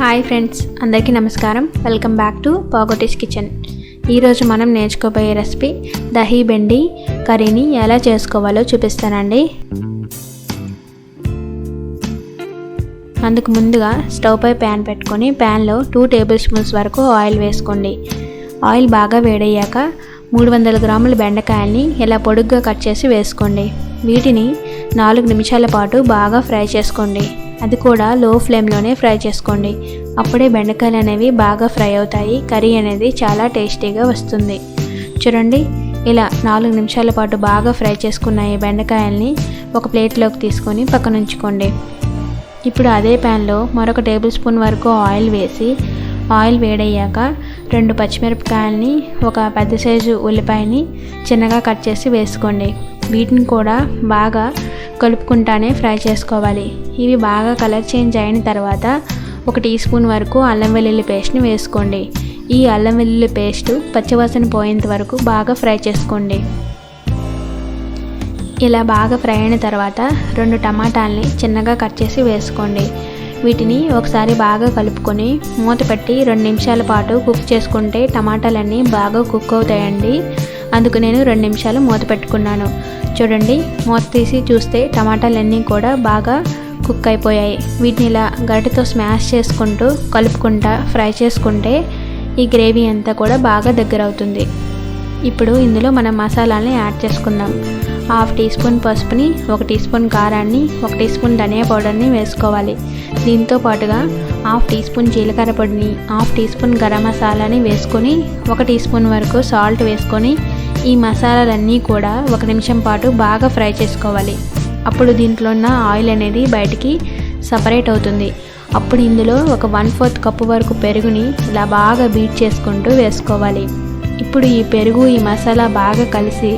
Hi friends అందరికీ నమస్కారం. Welcome back to Pagoti's kitchen. ఈరోజు మనం నేర్చుకోబోయే రెసిపీ దహీ బెండి కర్రీని ఎలా చేసుకోవాలో చూపిస్తానండి. అందుకు ముందుగా స్టవ్ పై ప్యాన్ పెట్టుకొని ప్యాన్లో టూ టేబుల్ స్పూన్స్ వరకు ఆయిల్ వేసుకోండి. ఆయిల్ బాగా వేడయ్యాక మూడు వందల గ్రాముల బెండకాయల్ని ఇలా పొడుగ్గా కట్ చేసి వేసుకోండి. వీటిని నాలుగు నిమిషాల పాటు బాగా ఫ్రై చేసుకోండి. అది కూడా లో ఫ్లేమ్లోనే ఫ్రై చేసుకోండి. అప్పుడే బెండకాయలు అనేవి బాగా ఫ్రై అవుతాయి. కర్రీ అనేది చాలా టేస్టీగా వస్తుంది. చూడండి ఇలా నాలుగు నిమిషాల పాటు బాగా ఫ్రై చేసుకున్న ఈ బెండకాయల్ని ఒక ప్లేట్లోకి తీసుకొని పక్కన ఉంచుకోండి. ఇప్పుడు అదే ప్యాన్లో మరొక టేబుల్ స్పూన్ వరకు ఆయిల్ వేసి ఆయిల్ వేడయ్యాక రెండు పచ్చిమిరపకాయలని ఒక పెద్ద సైజు ఉల్లిపాయని చిన్నగా కట్ చేసి వేసుకోండి. వీటిని కూడా బాగా కలుపుకుంటానే ఫ్రై చేసుకోవాలి. ఇవి బాగా కలర్ చేంజ్ అయిన తర్వాత ఒక టీ స్పూన్ వరకు అల్లం వెల్లుల్లి పేస్ట్ని వేసుకోండి. ఈ అల్లం వెల్లుల్లి పేస్ట్ పచ్చివాసన పోయేంత వరకు బాగా ఫ్రై చేసుకోండి. ఇలా బాగా ఫ్రై అయిన తర్వాత రెండు టమాటాలని చిన్నగా కట్ చేసి వేసుకోండి. వీటిని ఒకసారి బాగా కలుపుకొని మూత పెట్టి రెండు నిమిషాల పాటు కుక్ చేసుకుంటే టమాటాలన్నీ బాగా కుక్ అవుతాయండి. అందుకు నేను రెండు నిమిషాలు మూత పెట్టుకున్నాను. చూడండి మూత తీసి చూస్తే టమాటాలన్నీ కూడా బాగా కుక్ అయిపోయాయి. వీటిని ఇలా గరిటతో స్మాష్ చేసుకుంటూ కలుపుకుంటా ఫ్రై చేసుకుంటే ఈ గ్రేవీ అంతా కూడా బాగా దగ్గర అవుతుంది. ఇప్పుడు ఇందులో మనం మసాలాలని యాడ్ చేసుకుందాం. హాఫ్ టీ స్పూన్ పసుపుని ఒక టీ స్పూన్ కారాన్ని ఒక టీ స్పూన్ ధనియా పౌడర్ని వేసుకోవాలి. దీంతో పాటుగా హాఫ్ టీ స్పూన్ జీలకర్ర పొడిని హాఫ్ టీ స్పూన్ గరం మసాలాని వేసుకొని ఒక టీ స్పూన్ వరకు సాల్ట్ వేసుకొని ఈ మసాలాలన్నీ కూడా ఒక నిమిషం పాటు బాగా ఫ్రై చేసుకోవాలి. అప్పుడు దీంట్లో ఉన్న ఆయిల్ అనేది బయటికి సపరేట్ అవుతుంది. అప్పుడు ఇందులో ఒక వన్ ఫోర్త్ కప్పు వరకు పెరుగుని ఇలా బాగా బీట్ చేసుకుంటూ వేసుకోవాలి. ఇప్పుడు ఈ పెరుగు ఈ మసాలా బాగా కలిసి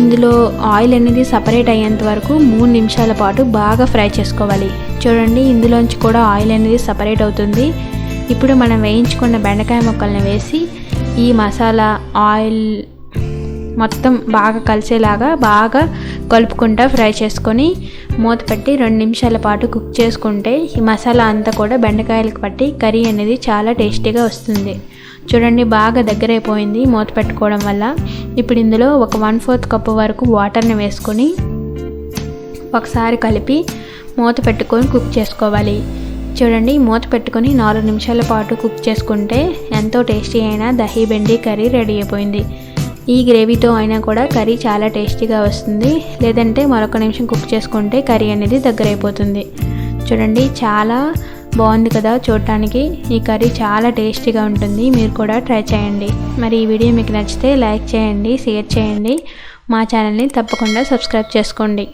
ఇందులో ఆయిల్ అనేది సపరేట్ అయ్యేంత వరకు మూడు నిమిషాల పాటు బాగా ఫ్రై చేసుకోవాలి. చూడండి ఇందులోంచి కూడా ఆయిల్ అనేది సపరేట్ అవుతుంది. ఇప్పుడు మనం వేయించుకున్న బెండకాయ ముక్కల్ని వేసి ఈ మసాలా ఆయిల్ మొత్తం బాగా కలిసేలాగా బాగా కలుపుకుంటా ఫ్రై చేసుకొని మూత పెట్టి రెండు నిమిషాల పాటు కుక్ చేసుకుంటే ఈ మసాలా అంతా కూడా బెండకాయలకు పట్టి కర్రీ అనేది చాలా టేస్టీగా వస్తుంది. చూడండి బాగా దగ్గరైపోయింది మూత పెట్టుకోవడం వల్ల. ఇప్పుడు ఇందులో ఒక వన్ ఫోర్త్ కప్పు వరకు వాటర్ని వేసుకొని ఒకసారి కలిపి మూత పెట్టుకొని కుక్ చేసుకోవాలి. చూడండి మూత పెట్టుకొని నాలుగు నిమిషాల పాటు కుక్ చేసుకుంటే ఎంతో టేస్టీ అయిన దహీ బెండి కర్రీ రెడీ అయిపోయింది. ఈ గ్రేవీతో అయినా కూడా కర్రీ చాలా టేస్టీగా వస్తుంది. లేదంటే మరొక నిమిషం కుక్ చేసుకుంటే కర్రీ అనేది దగ్గర అయిపోతుంది. చూడండి చాలా బాగుంది కదా చూడటానికి. ఈ కర్రీ చాలా టేస్టీగా ఉంటుంది. మీరు కూడా ట్రై చేయండి. మరి ఈ వీడియో మీకు నచ్చితే లైక్ చేయండి షేర్ చేయండి. మా ఛానల్ని తప్పకుండా సబ్స్క్రైబ్ చేసుకోండి.